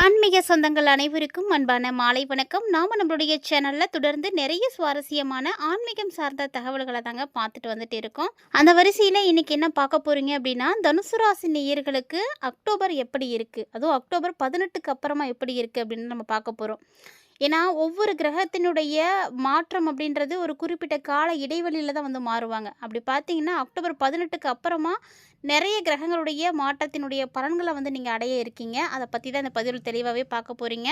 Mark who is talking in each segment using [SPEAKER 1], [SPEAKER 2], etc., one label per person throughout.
[SPEAKER 1] ஆன்மீக சொந்தங்கள் அனைவருக்கும் அன்பான மாலை வணக்கம். நாம் நம்மளுடைய சேனலில் தொடர்ந்து நிறைய சுவாரஸ்யமான ஆன்மீகம் சார்ந்த தகவல்களை தாங்க பார்த்துட்டு வந்துட்டு இருக்கோம். அந்த வரிசையில் இன்னைக்கு என்ன பார்க்க போறீங்க அப்படின்னா தனுசு ராசி நேயர்களுக்கு அக்டோபர் எப்படி இருக்குது அதுவும் அக்டோபர் பதினெட்டுக்கு அப்புறமா எப்படி இருக்குது அப்படின்னு நம்ம பார்க்க போகிறோம் ஏன்னா ஒவ்வொரு கிரகத்தினுடைய மாற்றம் அப்படின்றது ஒரு குறிப்பிட்ட கால இடைவெளியில் தான் வந்து மாறுவாங்க. அப்படி பார்த்தீங்கன்னா அக்டோபர் பதினெட்டுக்கு அப்புறமா நிறைய கிரகங்களுடைய மாற்றத்தினுடைய பலன்களை வந்து நீங்கள் அடைய இருக்கீங்க. அதை பற்றி தான் இந்த பதிவில் தெளிவாகவே பார்க்க போகிறீங்க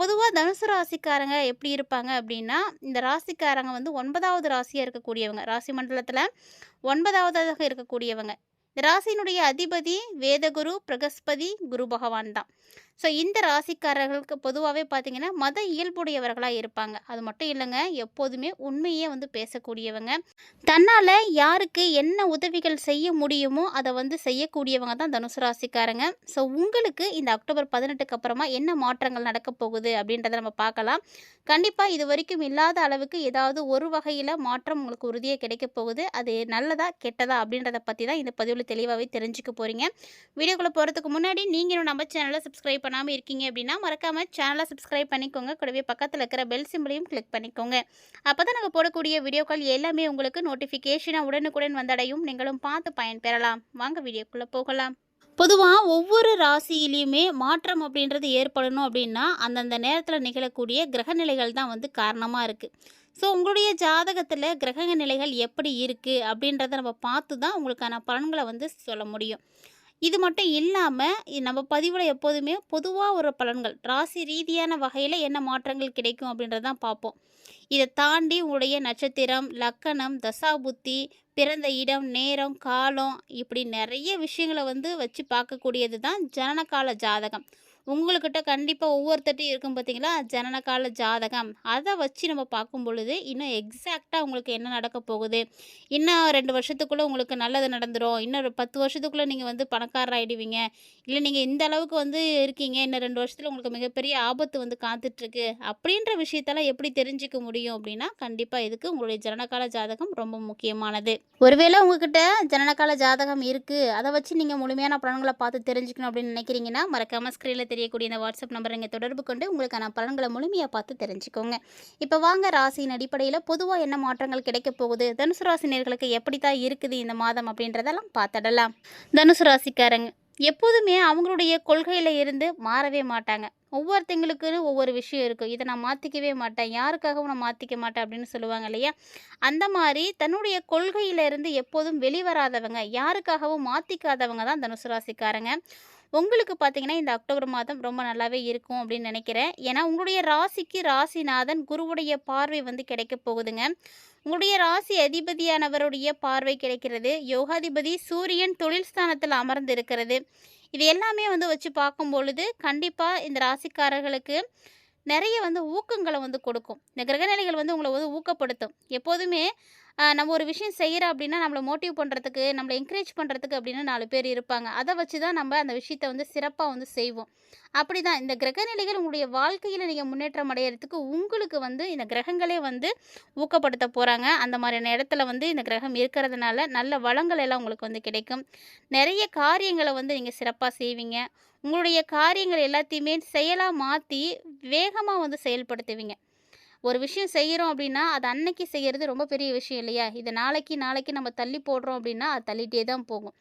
[SPEAKER 1] பொதுவாக தனுசு ராசிக்காரங்க எப்படி இருப்பாங்க அப்படின்னா இந்த ராசிக்காரங்க வந்து ஒன்பதாவது ராசியாக இருக்கக்கூடியவங்க. ராசி மண்டலத்தில் ஒன்பதாவதாக இருக்கக்கூடியவங்க. இந்த ராசியினுடைய அதிபதி வேதகுரு பிரகஸ்பதி குரு பகவான் தான். ஸோ இந்த ராசிக்காரர்களுக்கு பொதுவாகவே பார்த்தீங்கன்னா மத இயல்புடையவர்களாக இருப்பாங்க. அது மட்டும் இல்லைங்க எப்போதுமே உண்மையே வந்து பேசக்கூடியவங்க. தன்னால் யாருக்கு என்ன உதவிகள் செய்ய முடியுமோ அதை வந்து செய்யக்கூடியவங்க தான் தனுசு ராசிக்காரங்க. ஸோ உங்களுக்கு இந்த அக்டோபர் பதினெட்டுக்கு அப்புறமா என்ன மாற்றங்கள் நடக்க போகுது அப்படின்றத நம்ம பார்க்கலாம். கண்டிப்பாக இது வரைக்கும் இல்லாத அளவுக்கு ஏதாவது ஒரு வகையில் மாற்றம் உங்களுக்கு உறுதியாக கிடைக்க போகுது. அது நல்லதா கெட்டதா அப்படின்றத பற்றி தான் இந்த பதிவில் தெளிவாகவே தெரிஞ்சுக்க போகிறீங்க வீடியோக்குள்ளே போகிறதுக்கு முன்னாடி நீங்கள் நம்ம சேனலை சப்ஸ்கிரைப் பண்ணாமல் இருக்கீங்க அப்படின்னா மறக்காமல் சேனலை சப்ஸ்கிரைப் பண்ணிக்கோங்க. கூடவே பக்கத்தில் இருக்கிற பெல் சிம்பிளையும் கிளிக் பண்ணிக்கோங்க. அப்போ தான் நாங்கள் போடக்கூடிய வீடியோக்கள் எல்லாமே உங்களுக்கு நோட்டிஃபிகேஷனாக உடனுக்குடன் வந்தடையும். நீங்களும் பார்த்து பயன்பெறலாம். வாங்க வீடியோக்குள்ளே போகலாம். பொதுவாக ஒவ்வொரு ராசியிலையுமே மாற்றம் அப்படின்றது ஏற்படணும் அப்படின்னா அந்தந்த நேரத்தில் நிகழக்கூடிய கிரகநிலைகள் தான் வந்து காரணமாக இருக்குது ஸோ உங்களுடைய ஜாதகத்தில் கிரக நிலைகள் எப்படி இருக்குது அப்படின்றத நம்ம பார்த்து தான் உங்களுக்கான பலன்களை வந்து சொல்ல முடியும். இது மட்டும் இல்லாமல் நம்ம பதிவில் எப்போதுமே பொதுவாக ஒரு பலன்கள் ராசி ரீதியான வகையில் என்ன மாற்றங்கள் கிடைக்கும் அப்படின்றத தான் பார்ப்போம். இதை தாண்டி உங்களுடைய நட்சத்திரம் லக்கணம் தசாபுத்தி பிறந்த இடம் நேரம் காலம் இப்படி நிறைய விஷயங்களை வந்து வச்சு பார்க்கக்கூடியது தான் ஜனனகால ஜாதகம். உங்கள்கிட்ட கண்டிப்பாக ஒவ்வொருத்தட்டையும் இருக்கும் பார்த்தீங்களா ஜனனகால ஜாதகம். அதை வச்சு நம்ம பார்க்கும் பொழுது இன்னும் எக்ஸாக்டாக உங்களுக்கு என்ன நடக்க போகுது? இன்னும் ரெண்டு வருஷத்துக்குள்ளே உங்களுக்கு நல்லது நடந்துடும் இன்னும் ஒரு பத்து வருஷத்துக்குள்ளே நீங்கள் வந்து பணக்காரர் ஆகிடுவீங்க இல்லை நீங்கள் இந்த அளவுக்கு வந்து இருக்கீங்க. இன்னும் ரெண்டு வருஷத்தில் உங்களுக்கு மிகப்பெரிய ஆபத்து வந்து காத்துட்ருக்கு. அப்படின்ற விஷயத்தெல்லாம் எப்படி தெரிஞ்சுக்க முடியும் அப்படின்னா கண்டிப்பாக இதுக்கு உங்களுடைய ஜனனகால ஜாதகம் ரொம்ப முக்கியமானது. ஒருவேளை உங்ககிட்ட ஜனனகால ஜாதகம் இருக்குது அதை வச்சு நீங்கள் முழுமையான பலன்களை பார்த்து தெரிஞ்சுக்கணும் அப்படின்னு நினைக்கிறீங்கன்னா மறக்காமல் ஸ்க்ரீனில் தெரியக்கூடிய இந்த வாட்ஸ்அப் நம்பரை இங்கே தொடர்பு கொண்டு உங்களுக்கான பலன்களை முழுமையாக பார்த்து தெரிஞ்சுக்கோங்க. இப்போ வாங்க ராசியின் அடிப்படையில் பொதுவாக என்ன மாற்றங்கள் கிடைக்க போகுது? தனுசு ராசினியர்களுக்கு எப்படி தான் இருக்குது இந்த மாதம் அப்படின்றதெல்லாம் பார்த்துடலாம். தனுசு ராசிக்காரங்க எப்போதுமே அவங்களுடைய கொள்கையில் இருந்து மாறவே மாட்டாங்க. ஒவ்வொருத்தங்களுக்குன்னு ஒவ்வொரு விஷயம் இருக்கும். இதை நான் மாற்றிக்கவே மாட்டேன். யாருக்காகவும் நான் மாற்றிக்க மாட்டேன் அப்படின்னு சொல்லுவாங்க இல்லையா? அந்த மாதிரி தன்னுடைய கொள்கையிலிருந்து எப்போதும் வெளிவராதவங்க யாருக்காகவும் மாற்றிக்காதவங்க தான் தனுசு ராசிக்காரங்க. உங்களுக்கு பார்த்தீங்கன்னா இந்த அக்டோபர் மாதம் ரொம்ப நல்லாவே இருக்கும் அப்படின்னு நினைக்கிறேன். ஏன்னா உங்களுடைய ராசிக்கு ராசிநாதன் குருவுடைய பார்வை வந்து கிடைக்க போகுதுங்க. உங்களுடைய ராசி அதிபதியானவருடைய பார்வை கிடைக்கிறது. யோகாதிபதி சூரியன் தொழில் ஸ்தானத்தில் அமர்ந்து இருக்கிறது இது எல்லாமே வந்து வச்சு பார்க்கும் பொழுது கண்டிப்பாக இந்த ராசிக்காரர்களுக்கு நிறைய வந்து ஊக்கங்களை வந்து கொடுக்கும். இந்த கிரகநிலைகள் வந்து உங்களை வந்து ஊக்கப்படுத்தும். எப்போதுமே நம்ம ஒரு விஷயம் செய்கிறோம் அப்படின்னா நம்மளை மோட்டிவ் பண்ணுறதுக்கு நம்மளை என்கரேஜ் பண்ணுறதுக்கு அப்படின்னு நாலு பேர் இருப்பாங்க. அதை வச்சு தான் நம்ம அந்த விஷயத்தை வந்து சிறப்பாக வந்து செய்வோம். அப்படி தான் இந்த கிரகநிலைகள் உங்களுடைய வாழ்க்கையில் நீங்கள் முன்னேற்றம் அடையிறதுக்கு உங்களுக்கு வந்து இந்த கிரகங்களே வந்து ஊக்கப்படுத்த போகிறாங்க அந்த மாதிரியான இடத்துல வந்து இந்த கிரகம் இருக்கிறதுனால நல்ல வளங்கள் எல்லாம் உங்களுக்கு வந்து கிடைக்கும். நிறைய காரியங்களை வந்து நீங்கள் சிறப்பாக செய்வீங்க. உங்களுடைய காரியங்கள் எல்லாத்தையுமே செயலாக மாற்றி வேகமாக வந்து செயல்படுத்துவீங்க. ஒரு விஷயம் செய்கிறோம் அப்படின்னா அது அன்னைக்கு செய்கிறது ரொம்ப பெரிய விஷயம் இல்லையா? இது நாளைக்கு நாளைக்கு நம்ம தள்ளி போடுறோம் அப்படின்னா அது தள்ளிட்டே தான் போகும்.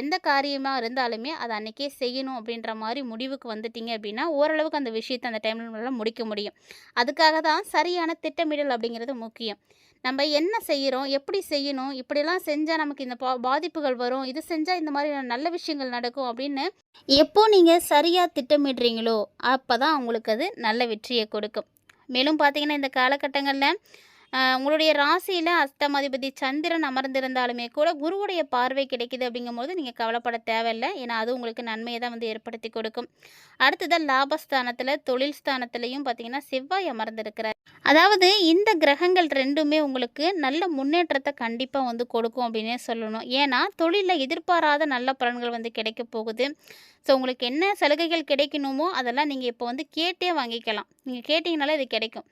[SPEAKER 1] எந்த காரியமாக இருந்தாலுமே அதை அன்றைக்கே செய்யணும் அப்படின்ற மாதிரி முடிவுக்கு வந்துட்டீங்க அப்படின்னா ஓரளவுக்கு அந்த விஷயத்தை அந்த டைமில் முடிக்க முடியும். அதுக்காக தான் சரியான திட்டமிடல் அப்படிங்கிறது முக்கியம். நம்ம என்ன செய்கிறோம் எப்படி செய்யணும் இப்படிலாம் செஞ்சால் நமக்கு இந்த பா பாதிப்புகள் வரும் இது செஞ்சால் இந்த மாதிரி நல்ல விஷயங்கள் நடக்கும் அப்படின்னு எப்போ நீங்கள் சரியாக திட்டமிடுறீங்களோ அப்போ தான் உங்களுக்கு அது நல்ல வெற்றியை கொடுக்கும். மேலும் பார்த்தீங்கன்னா இந்த காலகட்டங்களில் உங்களுடைய ராசியில் அஸ்தமதிபதி சந்திரன் அமர்ந்திருந்தாலுமே கூட குருவுடைய பார்வை கிடைக்குது அப்படிங்கும்போது நீங்கள் கவலைப்பட தேவையில்லை. ஏன்னா அது உங்களுக்கு நன்மையை தான் வந்து ஏற்படுத்தி கொடுக்கும். அடுத்ததாக லாபஸ்தானத்தில் தொழில் ஸ்தானத்திலையும் பார்த்தீங்கன்னா செவ்வாய் அமர்ந்திருக்கிறார். அதாவது இந்த கிரகங்கள் ரெண்டுமே உங்களுக்கு நல்ல முன்னேற்றத்தை கண்டிப்பாக வந்து கொடுக்கும் அப்படின்னே சொல்லணும். ஏன்னா தொழிலில் எதிர்பாராத நல்ல பலன்கள் வந்து கிடைக்க போகுது. ஸோ உங்களுக்கு என்ன சலுகைகள் கிடைக்கணுமோ அதெல்லாம் நீங்கள் இப்போ வந்து கேட்டே வாங்கிக்கலாம். நீங்கள் கேட்டிங்கனாலே இது கிடைக்கும்.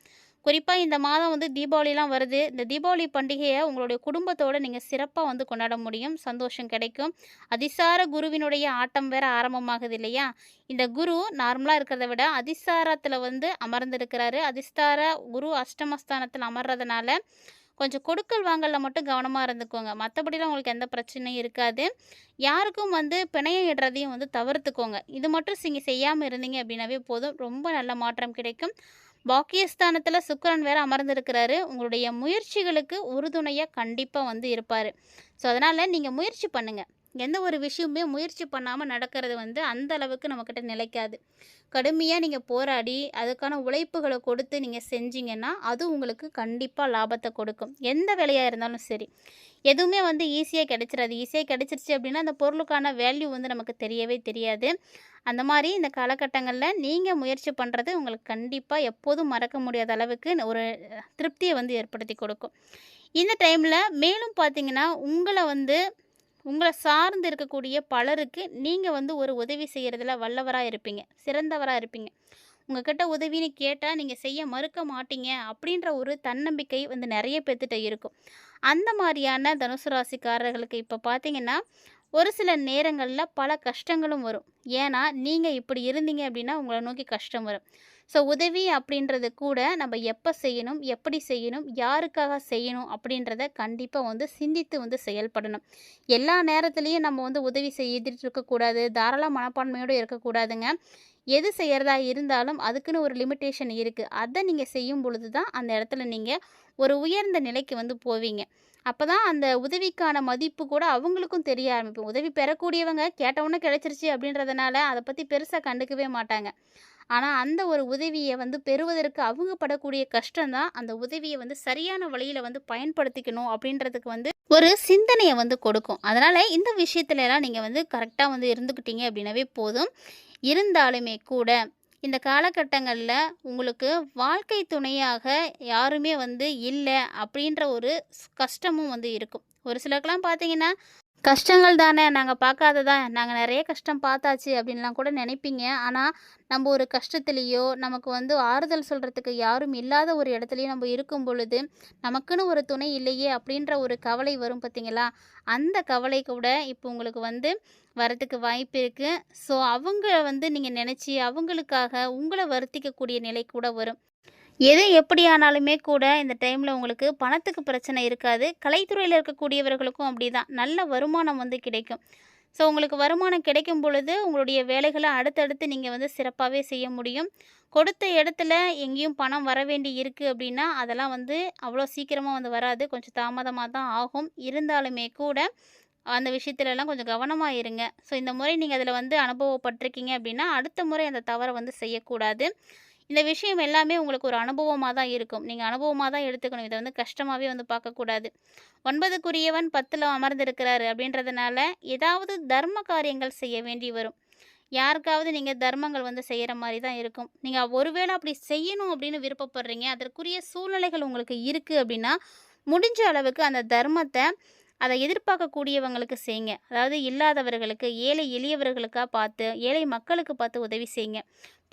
[SPEAKER 1] குறிப்பாக இந்த மாதம் வந்து தீபாவளிலாம் வருது. இந்த தீபாவளி பண்டிகையை உங்களுடைய குடும்பத்தோடு நீங்கள் சிறப்பாக வந்து கொண்டாட முடியும். சந்தோஷம் கிடைக்கும். அதிசார குருவினுடைய ஆட்டம் வேற ஆரம்பமாகுது இல்லையா? இந்த குரு நார்மலாக இருக்கிறத விட அதிசாரத்தில் வந்து அமர்ந்திருக்கிறாரு. அதிஸ்தார குரு அஷ்டமஸ்தானத்தில் அமர்றதுனால கொஞ்சம் கொடுக்கல் வாங்கலில் மட்டும் கவனமாக இருந்துக்கோங்க. மற்றபடிலாம் உங்களுக்கு எந்த பிரச்சனையும் இருக்காது. யாருக்கும் வந்து பிணையம் இடுறதையும் வந்து தவிர்த்துக்கோங்க. இது மட்டும் நீங்கள் செய்யாமல் இருந்தீங்க அப்படின்னாவே போதும். ரொம்ப நல்ல மாற்றம் கிடைக்கும். பாக்கியஸ்தானத்தில் சுக்கரன் வேற அமர்ந்திருக்கிறாரு. உங்களுடைய முயற்சிகளுக்கு உறுதுணையாக கண்டிப்பாக வந்து இருப்பார். ஸோ அதனால் நீங்கள் முயற்சி பண்ணுங்கள் எந்த ஒரு விஷயமுமே முயற்சி பண்ணாமல் நடக்கிறது வந்து அந்த அளவுக்கு நம்மக்கிட்ட நிலைக்காது. கடுமையாக நீங்கள் போராடி அதுக்கான உழைப்புகளை கொடுத்து நீங்கள் செஞ்சீங்கன்னா அது உங்களுக்கு கண்டிப்பாக லாபத்தை கொடுக்கும். எந்த வேலையாக இருந்தாலும் சரி. எதுவுமே வந்து ஈஸியாக கிடைச்சிடாது ஈஸியாக கிடைச்சிருச்சு அப்படின்னா அந்த பொருளுக்கான வேல்யூ வந்து நமக்கு தெரியவே தெரியாது. அந்த மாதிரி இந்த காலகட்டங்களில் நீங்கள் முயற்சி பண்ணுறது உங்களுக்கு கண்டிப்பாக எப்போதும் மறக்க முடியாத அளவுக்கு ஒரு திருப்தியை வந்து ஏற்படுத்தி கொடுக்கும். இந்த டைமில் மேலும் பார்த்தீங்கன்னா உங்களை வந்து உங்களை சார்ந்து இருக்கக்கூடிய பலருக்கு நீங்கள் வந்து ஒரு உதவி செய்கிறதுல வல்லவராக இருப்பீங்க சிறந்தவராக இருப்பீங்க. உங்ககிட்ட உதவின்னு கேட்டால் நீங்கள் செய்ய மறுக்க மாட்டீங்க அப்படின்ற ஒரு தன்னம்பிக்கை வந்து நிறைய பேர்த்திட்ட இருக்கும். அந்த மாதிரியான தனுசு ராசிக்காரர்களுக்கு இப்போ பார்த்தீங்கன்னா ஒரு சில நேரங்களில் பல கஷ்டங்களும் வரும். ஏன்னா நீங்கள் இப்படி இருந்தீங்க அப்படின்னா உங்களை நோக்கி கஷ்டம் வரும். ஸோ உதவி அப்படின்றது கூட நம்ம எப்போ செய்யணும் எப்படி செய்யணும் யாருக்காக செய்யணும் அப்படின்றத கண்டிப்பாக வந்து சிந்தித்து வந்து செயல்படணும். எல்லா நேரத்துலையும் நம்ம வந்து உதவி செய்துட்டு இருக்கக்கூடாது தாராள மனப்பான்மையோடு இருக்கக்கூடாதுங்க. எது செய்கிறதா இருந்தாலும் அதுக்குன்னு ஒரு லிமிட்டேஷன் இருக்குது அதை நீங்கள் செய்யும் பொழுது தான் அந்த இடத்துல நீங்கள் ஒரு உயர்ந்த நிலைக்கு வந்து போவீங்க. அப்போ தான் அந்த உதவிக்கான மதிப்பு கூட அவங்களுக்கும் தெரிய ஆரம்பிக்கும் உதவி பெறக்கூடியவங்க கேட்டவுடனே கிடச்சிருச்சு அப்படின்றதுனால அதை பற்றி பெருசாக கண்டுக்கவே மாட்டாங்க. ஆனால் அந்த ஒரு உதவியை வந்து பெறுவதற்கு அவங்க படக்கூடிய கஷ்டம் தான் அந்த உதவியை வந்து சரியான வழியில் வந்து பயன்படுத்திக்கணும் அப்படின்றதுக்கு வந்து ஒரு சிந்தனையை வந்து கொடுக்கும். அதனால் இந்த விஷயத்துலலாம் நீங்கள் வந்து கரெக்டாக வந்து இருந்துக்கிட்டீங்க அப்படின்னாவே போதும். இருந்தாலுமே கூட இந்த காலகட்டங்களில் உங்களுக்கு வாழ்க்கை துணையாக யாருமே வந்து இல்லை அப்படின்ற ஒரு கஷ்டமும் வந்து இருக்கும். ஒரு சிலருக்கெல்லாம் பார்த்தீங்கன்னா கஷ்டங்கள் தானே நாங்கள் பார்க்காததா நாங்கள் நிறைய கஷ்டம் பார்த்தாச்சு அப்படின்லாம் கூட நினைப்பீங்க. ஆனால் நம்ம ஒரு கஷ்டத்துலேயோ நமக்கு வந்து ஆறுதல் சொல்கிறதுக்கு யாரும் இல்லாத ஒரு இடத்துலையும் நம்ம இருக்கும் பொழுது நமக்குன்னு ஒரு துணை இல்லையே அப்படின்ற ஒரு கவலை வரும் பார்த்தீங்களா? அந்த கவலை கூட இப்போ உங்களுக்கு வந்து வரத்துக்கு வாய்ப்பு இருக்குது ஸோ அவங்க வந்து நீங்கள் நினச்சி அவங்களுக்காக உங்களை வருத்திக்கக்கூடிய நிலை கூட வரும். எது எப்படி ஆனாலுமே கூட இந்த டைமில் உங்களுக்கு பணத்துக்கு பிரச்சனை இருக்காது. கலைத்துறையில் இருக்கக்கூடியவர்களுக்கும் அப்படி தான் நல்ல வருமானம் வந்து கிடைக்கும். ஸோ உங்களுக்கு வருமானம் கிடைக்கும் பொழுது உங்களுடைய வேலைகளை அடுத்தடுத்து நீங்கள் வந்து சிறப்பாகவே செய்ய முடியும். கொடுத்த இடத்துல எங்கேயும் பணம் வர வேண்டி இருக்குது அப்படின்னா அதெல்லாம் வந்து அவ்வளோ சீக்கிரமாக வந்து வராது. கொஞ்சம் தாமதமாக தான் ஆகும். இருந்தாலுமே கூட அந்த விஷயத்துலலாம் கொஞ்சம் கவனமாக இருங்க. ஸோ இந்த முறை நீங்கள் அதில் வந்து அனுபவப்பட்டிருக்கீங்க அப்படின்னா அடுத்த முறை அந்த தவறை வந்து செய்யக்கூடாது. இந்த விஷயம் எல்லாமே உங்களுக்கு ஒரு அனுபவமாக தான் இருக்கும். நீங்கள் அனுபவமாக தான் எடுத்துக்கணும். இதை வந்து கஷ்டமாகவே வந்து பார்க்கக்கூடாது ஒன்பதுக்குரியவன் பத்தில் அமர்ந்திருக்கிறாரு அப்படின்றதுனால ஏதாவது தர்ம காரியங்கள் செய்ய வேண்டி வரும். யாருக்காவது நீங்கள் தர்மங்கள் வந்து செய்கிற மாதிரி தான் இருக்கும். நீங்கள் ஒருவேளை அப்படி செய்யணும் அப்படின்னு விருப்பப்படுறீங்க. அதற்குரிய சூழ்நிலைகள் உங்களுக்கு இருக்குது அப்படின்னா முடிஞ்ச அளவுக்கு அந்த தர்மத்தை அதை எதிர்பார்க்கக்கூடியவங்களுக்கு செய்யுங்க. அதாவது இல்லாதவர்களுக்கு ஏழை எளியவர்களுக்காக பார்த்து ஏழை மக்களுக்கு பார்த்து உதவி செய்யுங்க.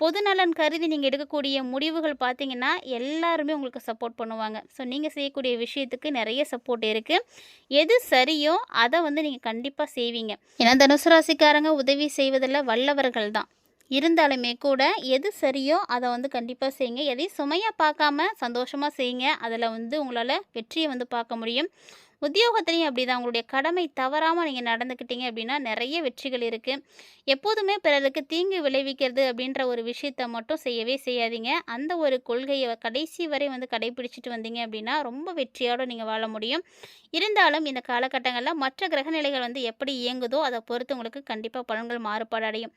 [SPEAKER 1] பொதுநலன் கருதி நீங்கள் எடுக்கக்கூடிய முடிவுகள் பார்த்தீங்கன்னா எல்லாருமே உங்களுக்கு சப்போர்ட் பண்ணுவாங்க. ஸோ நீங்கள் செய்யக்கூடிய விஷயத்துக்கு நிறைய சப்போர்ட் இருக்குது எது சரியோ அதை வந்து நீங்கள் கண்டிப்பாக செய்வீங்க. ஏன்னா தனுசு ராசிக்காரங்க உதவி செய்வதில் வல்லவர்கள் தான். இருந்தாலுமே கூட எது சரியோ அதை வந்து கண்டிப்பாக செய்யுங்க. எதையும் சுமையாக பார்க்காம சந்தோஷமாக செய்யுங்க. அதில் வந்து உங்களால் வெற்றியை வந்து பார்க்க முடியும். உத்தியோகத்துலேயும் அப்படி தான் உங்களுடைய கடமை தவறாமல் நீங்கள் நடந்துக்கிட்டீங்க அப்படின்னா நிறைய வெற்றிகள் இருக்குது எப்போதுமே பிறருக்கு தீங்கு விளைவிக்கிறது அப்படின்ற ஒரு விஷயத்த மட்டும் செய்யவே செய்யாதீங்க. அந்த ஒரு கொள்கையை கடைசி வரை வந்து கடைபிடிச்சிட்டு வந்தீங்க அப்படின்னா ரொம்ப வெற்றியோடு நீங்கள் வாழ முடியும். இருந்தாலும் இந்த காலகட்டங்களில் மற்ற கிரகநிலைகள் வந்து எப்படி இயங்குதோ அதை பொறுத்து உங்களுக்கு கண்டிப்பாக பலன்கள் மாறுபாடு அடையும்.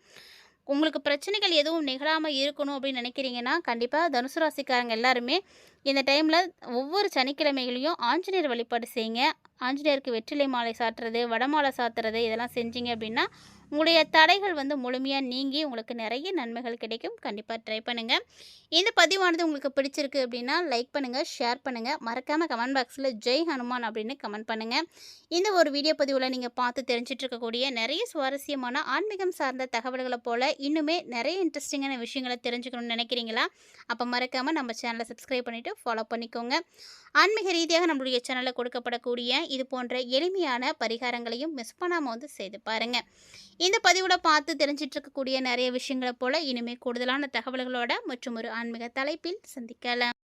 [SPEAKER 1] உங்களுக்கு பிரச்சனைகள் எதுவும் நிகழாமல் இருக்கணும் அப்படின்னு நினைக்கிறீங்கன்னா கண்டிப்பாக தனுசு ராசிக்காரங்க எல்லாருமே இந்த டைமில் ஒவ்வொரு சனிக்கிழமைகளையும் ஆஞ்சநேயர் வழிபாடு செய்யுங்க. ஆஞ்சநேயருக்கு வெற்றிலை மாலை சாத்துறது வடமாலை சாத்துறது இதெல்லாம் செஞ்சீங்க அப்படின்னா உங்களுடைய தடைகள் வந்து முழுமையாக நீங்கி உங்களுக்கு நிறைய நன்மைகள் கிடைக்கும். கண்டிப்பாக ட்ரை பண்ணுங்கள் இந்த பதிவானது உங்களுக்கு பிடிச்சிருக்கு அப்படின்னா லைக் பண்ணுங்கள் ஷேர் பண்ணுங்கள் மறக்காமல் கமெண்ட் பாக்ஸில் ஜெய் ஹனுமான் அப்படின்னு கமெண்ட் பண்ணுங்கள் இந்த ஒரு வீடியோ பதிவில் நீங்கள் பார்த்து தெரிஞ்சிட்டு இருக்கக்கூடிய நிறைய சுவாரஸ்யமான ஆன்மீகம் சார்ந்த தகவல்களை போல் இன்னுமே நிறைய இன்ட்ரெஸ்டிங்கான விஷயங்களை தெரிஞ்சுக்கணும்னு நினைக்கிறீங்களா? அப்போ மறக்காமல் நம்ம சேனலை சப்ஸ்கிரைப் பண்ணிவிட்டு ஃபாலோ பண்ணிக்கோங்க. ஆன்மீக ரீதியாக நம்மளுடைய சேனலில் கொடுக்கப்படக்கூடிய இது போன்ற எளிமையான பரிகாரங்களையும் மிஸ் பண்ணாமல் வந்து செய்து பாருங்கள் இந்த பதிவில் பார்த்து தெரிஞ்சிட்டு இருக்கக்கூடிய நிறைய விஷயங்களை போல் இனிமேல் கூடுதலான தகவல்களோட மற்றும் ஒரு ஆன்மீக தலைப்பில் சந்திக்கலாம்.